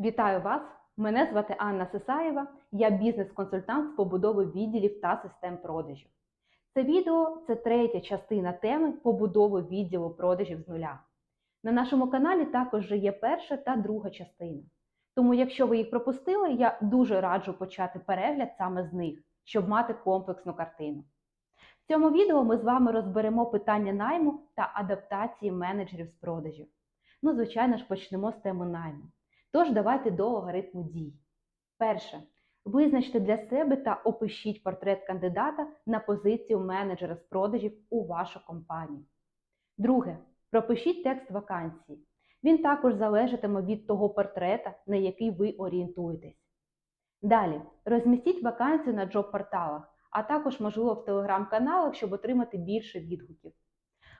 Вітаю вас! Мене звати Анна Сисаєва, я бізнес-консультант з побудови відділів та систем продажів. Це відео це третя частина теми побудови відділу продажів з нуля. На нашому каналі також вже є перша та друга частина. Тому, якщо ви їх пропустили, я дуже раджу почати перегляд саме з них, щоб мати комплексну картину. В цьому відео ми з вами розберемо питання найму та адаптації менеджерів з продажів. Ну, звичайно ж, почнемо з теми найму. Тож давайте до алгоритму дій. Перше. Визначте для себе та опишіть портрет кандидата на позицію менеджера з продажів у вашу компанію. Друге. Пропишіть текст вакансії. Він також залежатиме від того портрета, на який ви орієнтуєтесь. Далі розмістіть вакансію на джоб-порталах, а також, можливо, в телеграм-каналах, щоб отримати більше відгуків.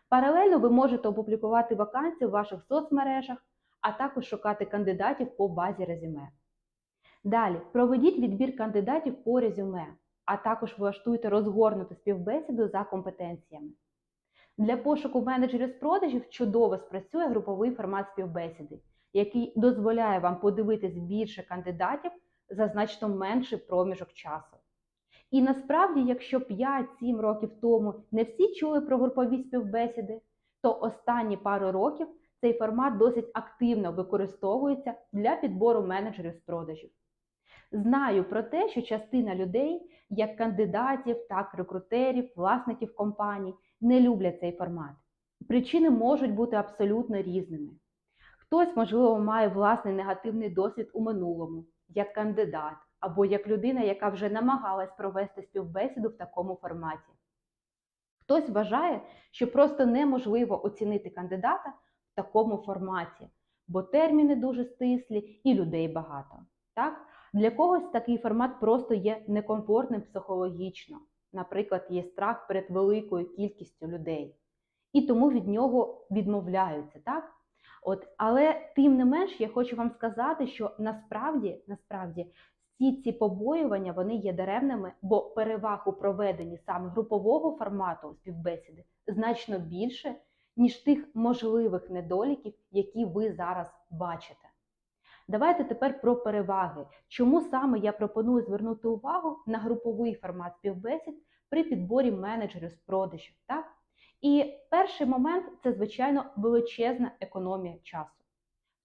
Паралельно ви можете опублікувати вакансії в ваших соцмережах, а також шукати кандидатів по базі резюме. Далі проведіть відбір кандидатів по резюме, а також влаштуйте розгорнуту співбесіду за компетенціями. Для пошуку менеджерів з продажів чудово спрацює груповий формат співбесіди, який дозволяє вам подивитись більше кандидатів за значно менший проміжок часу. І насправді, якщо 5-7 років тому не всі чули про групові співбесіди, то останні пару років цей формат досить активно використовується для підбору менеджерів з продажів. Знаю про те, що частина людей, як кандидатів, так і рекрутерів, власників компаній, не люблять цей формат. Причини можуть бути абсолютно різними. Хтось, можливо, має власний негативний досвід у минулому, як кандидат, або як людина, яка вже намагалась провести співбесіду в такому форматі. Хтось вважає, що просто неможливо оцінити кандидата такому форматі, бо терміни дуже стислі і людей багато. Так? Для когось такий формат просто є некомфортним психологічно. Наприклад, є страх перед великою кількістю людей, і тому від нього відмовляються. так? От, Але тим не менш, я хочу вам сказати, що насправді, насправді всі ці побоювання вони є даремними, бо переваг у проведенні саме групового формату співбесіди значно більше, ніж тих можливих недоліків, які ви зараз бачите. Давайте тепер про переваги. Чому саме я пропоную звернути увагу на груповий формат співбесід при підборі менеджерів з продажів. Так? І перший момент це, звичайно, величезна економія часу.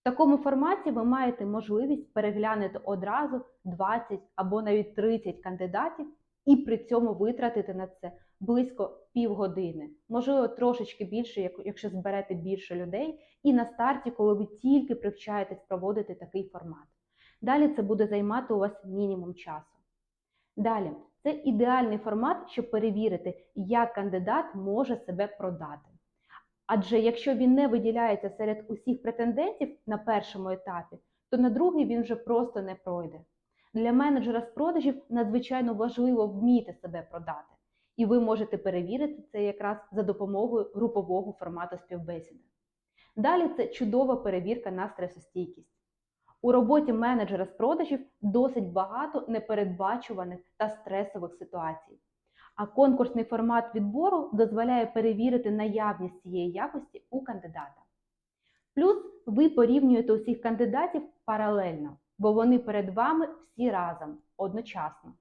В такому форматі ви маєте можливість переглянути одразу 20 або навіть 30 кандидатів і при цьому витратити на це близько півгодини, можливо, трошечки більше, якщо зберете більше людей, і на старті, коли ви тільки привчаєтесь проводити такий формат. Далі це буде займати у вас мінімум часу. Далі, це ідеальний формат, щоб перевірити, як кандидат може себе продати. Адже якщо він не виділяється серед усіх претендентів на першому етапі, то на другий він вже просто не пройде. Для менеджера з продажів надзвичайно важливо вміти себе продати, і ви можете перевірити це якраз за допомогою групового формату співбесіди. Далі це чудова перевірка на стресостійкість. У роботі менеджера з продажів досить багато непередбачуваних та стресових ситуацій. А конкурсний формат відбору дозволяє перевірити наявність цієї якості у кандидата. Плюс ви порівнюєте усіх кандидатів паралельно, бо вони перед вами всі разом одночасно.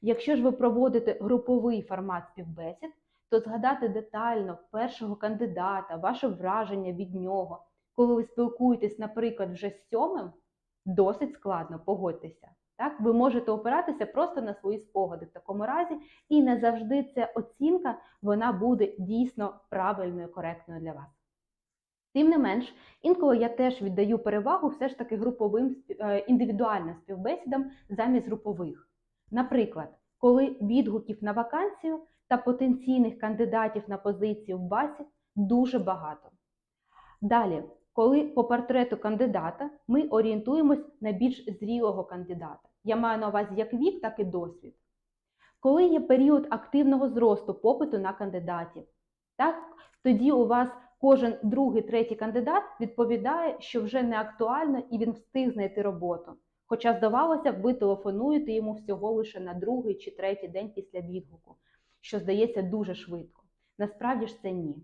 Якщо ж ви проводите груповий формат співбесід, то згадати детально першого кандидата, ваше враження від нього, коли ви спілкуєтесь, наприклад, вже з сьомим, досить складно, погодьтеся. Так? Ви можете опиратися просто на свої спогади в такому разі, і не завжди ця оцінка вона буде дійсно правильною, коректною для вас. Тим не менш, інколи я теж віддаю перевагу все ж таки груповим е, індивідуальним співбесідам замість групових. Наприклад, коли відгуків на вакансію та потенційних кандидатів на позицію в базі дуже багато. Далі, коли по портрету кандидата ми орієнтуємось на більш зрілого кандидата. Я маю на увазі як вік, так і досвід. Коли є період активного зросту попиту на кандидатів, так, тоді у вас кожен другий, третій кандидат відповідає, що вже не актуально і він встиг знайти роботу. Хоча, здавалося б, ви телефонуєте йому всього лише на другий чи третій день після відгуку, що здається дуже швидко. Насправді ж це ні.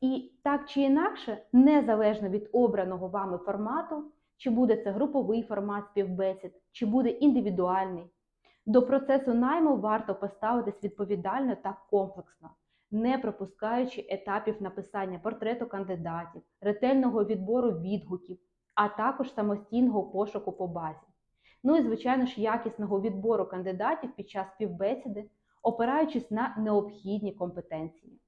І так чи інакше, незалежно від обраного вами формату, чи буде це груповий формат співбесід, чи буде індивідуальний. До процесу найму варто поставитись відповідально та комплексно, не пропускаючи етапів написання портрету кандидатів, ретельного відбору відгуків, а також самостійного пошуку по базі. Ну і, звичайно ж, якісного відбору кандидатів під час співбесіди, опираючись на необхідні компетенції.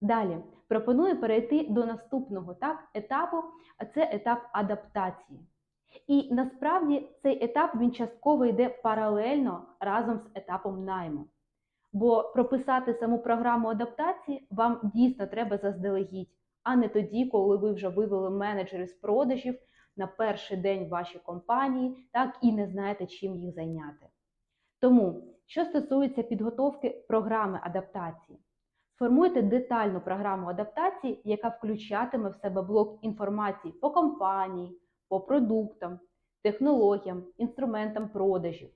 Далі пропоную перейти до наступного так, етапу, а це етап адаптації. І насправді цей етап він частково йде паралельно разом з етапом найму. Бо прописати саму програму адаптації вам дійсно треба заздалегідь, а не тоді, коли ви вже вивели менеджерів з продажів на перший день вашій компанії, так і не знаєте, чим їх зайняти. Тому, що стосується підготовки програми адаптації, Сформуйте детальну програму адаптації, яка включатиме в себе блок інформації по компанії, по продуктам, технологіям, інструментам продажів.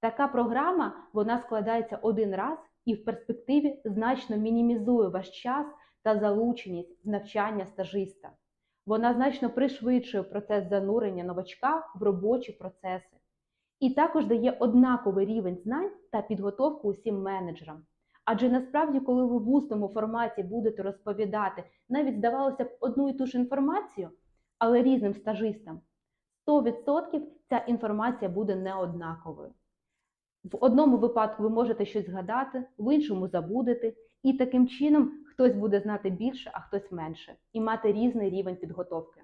Така програма вона складається один раз і в перспективі значно мінімізує ваш час та залученість в навчання стажиста. Вона значно пришвидшує процес занурення новачка в робочі процеси і також дає однаковий рівень знань та підготовку усім менеджерам. Адже насправді, коли ви в усному форматі будете розповідати, навіть здавалося б, одну і ту ж інформацію, але різним стажистам, 100% ця інформація буде неоднаковою. В одному випадку ви можете щось згадати, в іншому забудете, і таким чином хтось буде знати більше, а хтось менше, і мати різний рівень підготовки.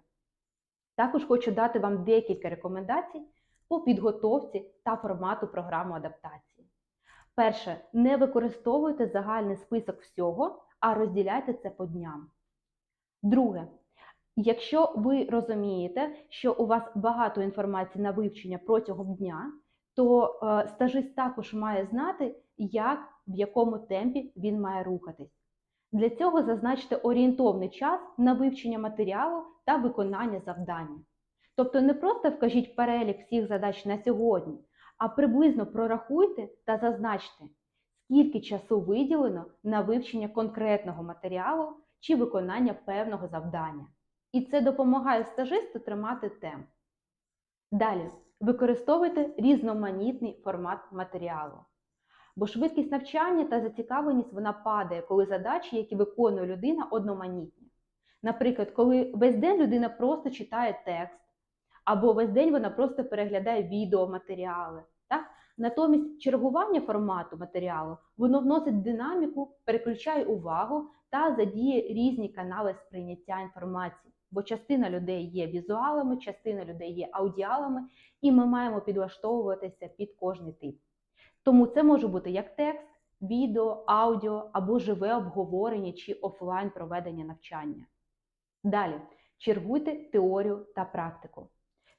Також хочу дати вам декілька рекомендацій по підготовці та формату програми адаптації. Перше, не використовуйте загальний список всього, а розділяйте це по дням. Друге, якщо ви розумієте, що у вас багато інформації на вивчення протягом дня, то е, стажист також має знати, як в якому темпі він має рухатись. Для цього зазначте орієнтовний час на вивчення матеріалу та виконання завдання. Тобто не просто вкажіть перелік всіх задач на сьогодні, а приблизно прорахуйте та зазначте, скільки часу виділено на вивчення конкретного матеріалу чи виконання певного завдання. І це допомагає стажисту тримати темп. Далі, використовуйте різноманітний формат матеріалу. Бо швидкість навчання та зацікавленість вона падає, коли задачі, які виконує людина, одноманітні. Наприклад, коли весь день людина просто читає текст, або весь день вона просто переглядає відеоматеріали. Так? Натомість чергування формату матеріалу воно вносить динаміку, переключає увагу та задіє різні канали сприйняття інформації. Бо частина людей є візуалами, частина людей є аудіалами, і ми маємо підлаштовуватися під кожний тип. Тому це може бути як текст, відео, аудіо або живе обговорення чи офлайн проведення навчання. Далі чергуйте теорію та практику.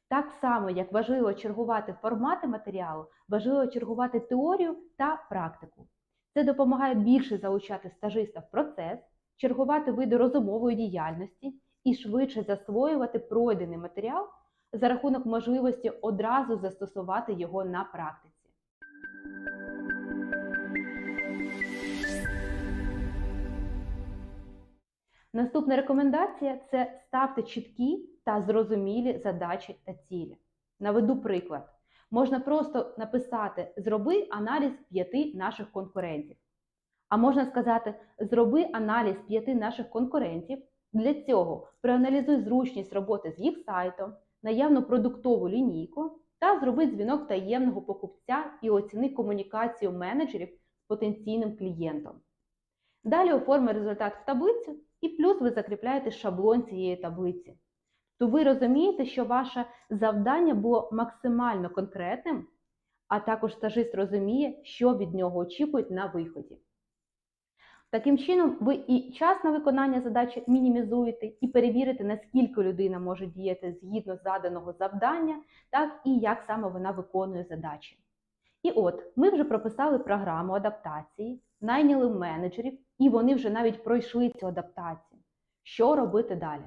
Так само, як важливо чергувати формати матеріалу, важливо чергувати теорію та практику. Це допомагає більше залучати стажиста в процес, чергувати види розумової діяльності і швидше засвоювати пройдений матеріал за рахунок можливості одразу застосувати його на практиці. Наступна рекомендація це ставте чіткі та зрозумілі задачі та цілі. Наведу приклад. Можна просто написати Зроби аналіз п'яти наших конкурентів. А можна сказати, зроби аналіз п'яти наших конкурентів. Для цього проаналізуй зручність роботи з їх сайтом, наявну продуктову лінійку та зроби дзвінок таємного покупця і оціни комунікацію менеджерів з потенційним клієнтом. Далі оформи результат в таблицю і плюс ви закріпляєте шаблон цієї таблиці. То ви розумієте, що ваше завдання було максимально конкретним, а також стажист розуміє, що від нього очікують на виході. Таким чином, ви і час на виконання задачі мінімізуєте, і перевірите, наскільки людина може діяти згідно заданого завдання, так і як саме вона виконує задачі. І от ми вже прописали програму адаптації, найняли менеджерів, і вони вже навіть пройшли цю адаптацію. Що робити далі?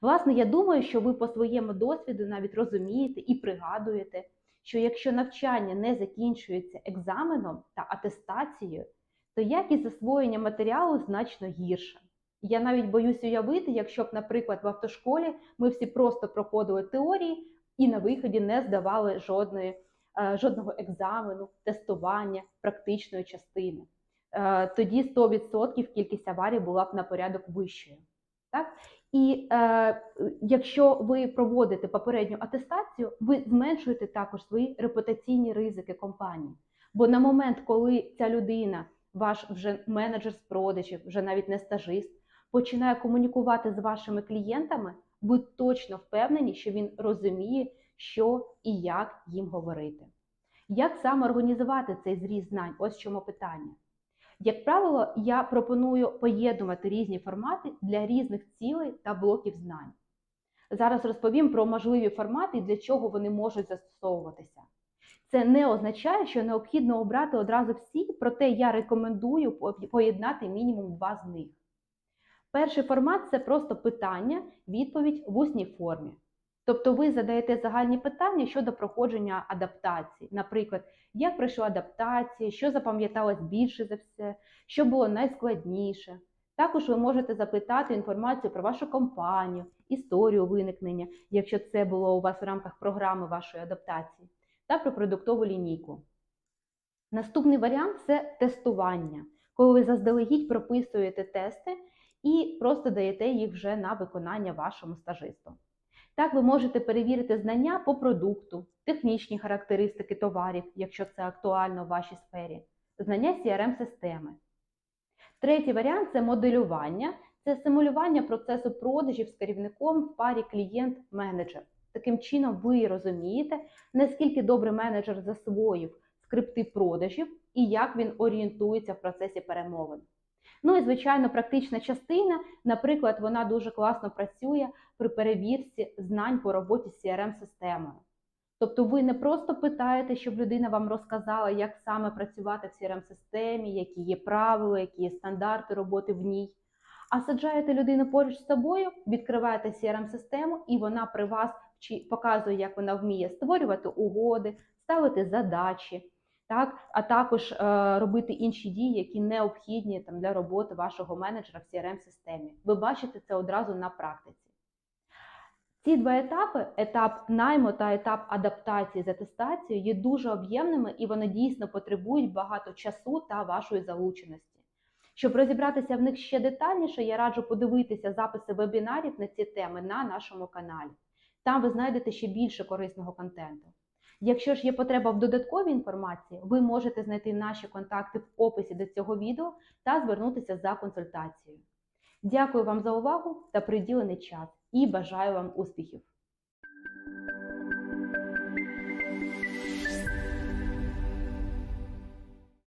Власне, я думаю, що ви по своєму досвіду навіть розумієте і пригадуєте, що якщо навчання не закінчується екзаменом та атестацією, то якість засвоєння матеріалу значно гірша. Я навіть боюсь уявити, якщо б, наприклад, в автошколі ми всі просто проходили теорії і на виході не здавали жодної, е, жодного екзамену, тестування, практичної частини. Е, Тоді 100% кількість аварій була б на порядок вищою. Так? І е, якщо ви проводите попередню атестацію, ви зменшуєте також свої репутаційні ризики компанії. Бо на момент, коли ця людина, ваш вже менеджер з продажів, вже навіть не стажист, починає комунікувати з вашими клієнтами, ви точно впевнені, що він розуміє, що і як їм говорити. Як саме організувати цей зріз знань? Ось чому питання. Як правило, я пропоную поєднувати різні формати для різних цілей та блоків знань. Зараз розповім про можливі формати і для чого вони можуть застосовуватися. Це не означає, що необхідно обрати одразу всі, проте я рекомендую поєднати мінімум два з них. Перший формат це просто питання, відповідь в усній формі. Тобто ви задаєте загальні питання щодо проходження адаптації. Наприклад, як пройшла адаптація, що запам'яталось більше за все, що було найскладніше. Також ви можете запитати інформацію про вашу компанію, історію виникнення, якщо це було у вас в рамках програми вашої адаптації, та про продуктову лінійку. Наступний варіант це тестування, коли ви заздалегідь прописуєте тести і просто даєте їх вже на виконання вашому стажисту. Так, ви можете перевірити знання по продукту, технічні характеристики товарів, якщо це актуально в вашій сфері, знання CRM-системи. Третій варіант це моделювання, це симулювання процесу продажів з керівником в парі клієнт-менеджер. Таким чином, ви розумієте, наскільки добре менеджер засвоїв скрипти продажів і як він орієнтується в процесі перемовин. Ну і, звичайно, практична частина, наприклад, вона дуже класно працює при перевірці знань по роботі з CRM-системою. Тобто ви не просто питаєте, щоб людина вам розказала, як саме працювати в CRM-системі, які є правила, які є стандарти роботи в ній, а саджаєте людину поруч з собою, відкриваєте CRM-систему, і вона при вас показує, як вона вміє створювати угоди, ставити задачі так, а також е, робити інші дії, які необхідні там, для роботи вашого менеджера в CRM-системі. Ви бачите це одразу на практиці. Ці два етапи етап найму та етап адаптації з атестацією, є дуже об'ємними і вони дійсно потребують багато часу та вашої залученості. Щоб розібратися в них ще детальніше, я раджу подивитися записи вебінарів на ці теми на нашому каналі. Там ви знайдете ще більше корисного контенту. Якщо ж є потреба в додатковій інформації, ви можете знайти наші контакти в описі до цього відео та звернутися за консультацією. Дякую вам за увагу та приділений час і бажаю вам успіхів!